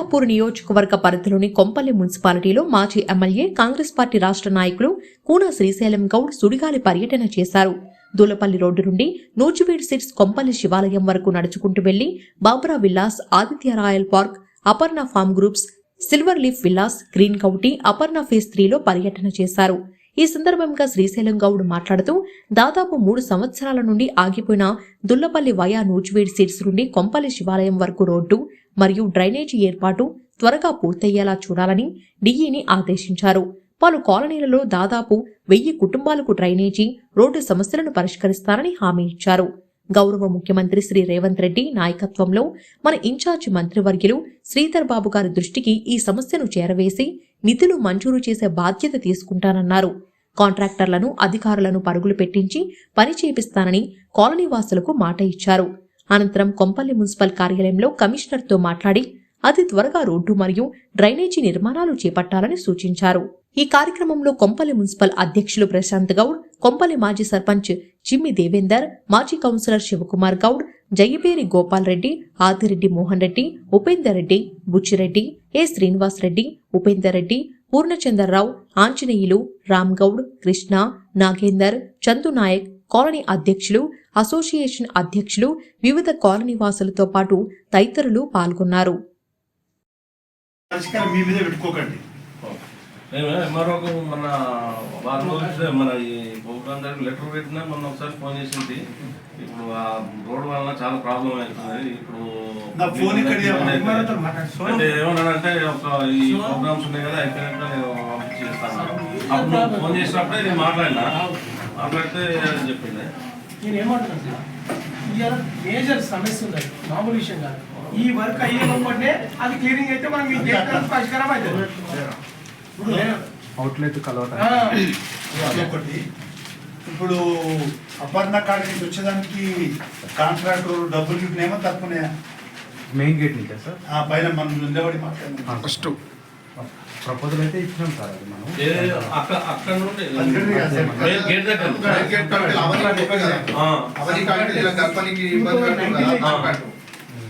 అల్లాపూర్ నియోజకవర్గ పరిధిలోని కొంపల్లి మున్సిపాలిటీలో మాజీ ఎమ్మెల్యే కాంగ్రెస్ పార్టీ రాష్ట్ర నాయకులు కూన శ్రీశైలం గౌడ్ సుడిగాలి పర్యటన చేశారు. దూలపల్లి రోడ్డు నుండి నూజివీడ్ సిట్స్ కొంపల్లి శివాలయం వరకు నడుచుకుంటూ వెళ్ళి బాబ్రా Villas Aditya Royal Park Aparna Farm Groups Silver Leaf Villas Green County Aparna Phase త్రీలో పర్యటన చేశారు. ఈ సందర్భంగా శ్రీశైలం గౌడ్ మాట్లాడుతూ దాదాపు మూడు సంవత్సరాల నుండి ఆగిపోయిన దుల్లపల్లి వయా నూజివీడ్ సీట్స్ నుండి కొంపల్లి శివాలయం వరకు రోడ్డు మరియు డ్రైనేజీ ఏర్పాటు త్వరగా పూర్తయ్యేలా చూడాలని డిఈని ఆదేశించారు. పలు కాలనీలలో దాదాపు వెయ్యి కుటుంబాలకు డ్రైనేజీ రోడ్డు సమస్యలను పరిష్కరిస్తారని హామీ ఇచ్చారు. గౌరవ ముఖ్యమంత్రి శ్రీ రేవంత్ రెడ్డి నాయకత్వంలో మన ఇన్ఛార్జి మంత్రివర్యులు శ్రీధర్ బాబు గారి దృష్టికి ఈ సమస్యను చేరవేసి నిధులు మంజూరు చేసే బాధ్యత తీసుకుంటానన్నారు. కాంట్రాక్టర్లను అధికారులను పరుగులు పెట్టించి పని చేపిస్తానని కాలనీ వాసులకు మాట ఇచ్చారు. అనంతరం కొంపల్లి మున్సిపల్ కార్యాలయంలో కమిషనర్తో మాట్లాడి అతి త్వరగా రోడ్డు మరియు డ్రైనేజీ నిర్మాణాలు చేపట్టాలని సూచించారు. ఈ కార్యక్రమంలో కొంపల్లి మున్సిపల్ అధ్యక్షులు ప్రశాంత్ గౌడ్ కొంపల్లి మాజీ సర్పంచ్ చిమ్మి దేవేందర్ మాజీ councillor Shivakumar Goud Jayyaperi Gopal Reddy Adireddy Mohan Reddy Upender Reddy Buchireddy A Srinivas Reddy Upender Reddy Purnachandrarao Anjaneyulu Ram Goud Krishna Nagender Chandu Nayak colony అధ్యక్షులు అసోసియేషన్ అధ్యక్షులు వివిధ కాలనీ వాసులతో పాటు తదితరులు పాల్గొన్నారు. పరిష్కారం మీ మీద పెట్టుకోకండి. మేము ఎంఆర్ఓకు మన వారం రోజులు మన ఈ ప్రోగ్రామ్ దగ్గర లెటర్ పెట్టినా మొన్న ఒకసారి ఫోన్ చేసింది. ఇప్పుడు ఆ రోడ్ వలన చాలా ప్రాబ్లం అవుతుంది ఇప్పుడు నా ఫోన్ ఇక్కడ. అంటే ఏమన్నాడంటే ఒక ఈ ప్రోగ్రామ్స్ ఉన్నాయి కదా అయిపోయాక నేను పంపించి చేస్తాను అప్పుడు నువ్వు ఫోన్ చేసినప్పుడే నేను మాట్లాడినా. మాట్లాడితే అని చెప్పింది. నేను ఏమంటున్నాను ఇవాళ మేజర్ సమస్య ఉంది. మామూలు విషయం కాదు. ఈ వర్క్ అయ్యే లోపలనే అది క్లియరింగ్ అయితే మనం గేట్ పరిష్కారం అవుతుంది. ఇప్పుడు అవుట్లెట్ కలవటం. ఒకటి ఇప్పుడు అపర్ణ కాడ నుంచి వచ్చేదానికి కాంట్రాక్టర్ డబ్బులు ఇప్పుడేమో తక్కువనే మెయిన్ గేట్ నుంచా సార్? ఆ పైన మనం నిలబడి మాట్లాడుతున్నాం ఫస్ట్ ప్రపోజల్ అయితే ఇచ్చినాం సార్ అది మనం. అక్కడ అక్కడ నుండి. గేట్ దగ్గర.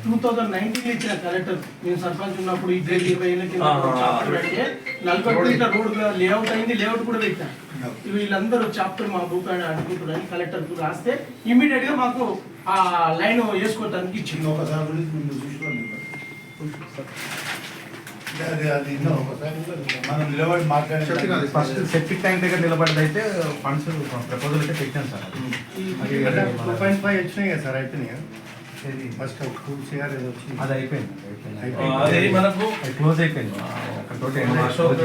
టూ థౌజండ్ నైన్టీన్ ఇచ్చిన కలెక్టర్ నేను సర్పంచ్ ఉన్నప్పుడు ఇద్దరు ఇరవై ఏళ్ళ కింద పెడితే నలభై రోడ్ లేఅవుట్ అయింది లేఅవుట్ కూడా పెట్టా వీళ్ళందరూ చాప్టర్ మా బుక్ అని అడుగుతున్నారని కలెక్టర్కు రాస్తే ఇమీడియట్గా మాకు ఆ లైన్ వేసుకోవడానికి చిన్న ఇచ్చింది ఒకసారి మనం నిలబడి. మాట్లాడే ఫస్ట్ సెప్టిక్ ట్యాంక్ దగ్గర నిలబడి అయితే ఫండ్స్ ప్రపోజల్ అయితే పెట్టాం సార్ టూ పాయింట్ ఫైవ్ వచ్చినాయి కదా సార్ అయిపోయినాయి? కదా ఇది ఫస్ట్ టూ సిఆర్ ఏదో వచ్చింది అది అయిపోయింది అయిపోయింది. ఆ, అది మనకు అది క్లోజ్ అయిపోయింది ఒకటి అశోక్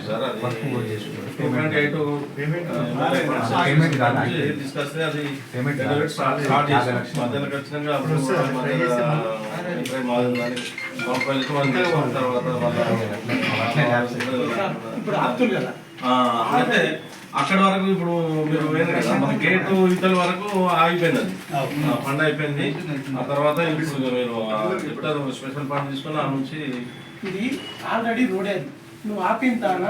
సార్ అది వర్క్ క్లోజ్ చేసుకున్నాడు పేమెంట్ ఎయిట్ పేమెంట్ పేమెంట్ కాదు. డిస్కస్ అది పేమెంట్ డెలివరీ కాదు. స్టార్ట్ స్టార్ట్ యాభై చేసాం లక్షలు. మధ్యలో ఖచ్చితంగా ఇప్పుడు అప్పుడు వస్తుంది. మధ్యలో ట్రై చేసి ఇరవై మాదిరి కానీ మొబైల్కి మనం చేసుకున్న తర్వాత ఇప్పుడు ఆపుతుంది కదా ఆ, అయితే అక్కడ వరకు ఇప్పుడు మీరు వేరే కదా మన గేట్ ఇతల వరకు ఆగిపోయింది అది ఫండ్ అయిపోయింది. ఆ తర్వాత ఇప్పుడు మీరు చెప్తారు స్పెషల్ ఫండ్ తీసుకుని ఆ నుంచి ఇది ఆల్రెడీ రోడ్ అది. నువ్వు ఆపిన తాన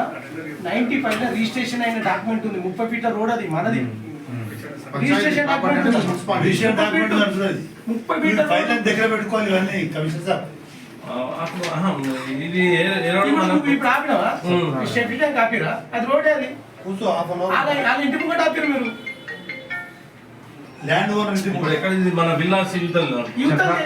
నైన్టీ ఫైవ్లో రిజిస్ట్రేషన్ అయిన డాక్యుమెంట్ ఉంది. ముప్పై ఫీట్ల రోడ్ అది మనది. రిజిస్ట్రేషన్ డాక్యుమెంట్ ముప్పై ఫీట్ల ఫైల్ దగ్గర పెట్టుకోవాలి ఇవన్నీ కమిషనర్ సార్ ఇది ఇప్పుడు ఆపినావా ఆపిరా అది రోడ్ అది కూర్చో హాఫ్ అన్ వాళ్ళ అవర్. వాళ్ళ ఇంటి ముంగట ఆపిరు మీరు ల్యాండ్ ఓనర్ ఇంటి ఎక్కడ ఇది మన విల్లాస్ ఇవతల యువతలే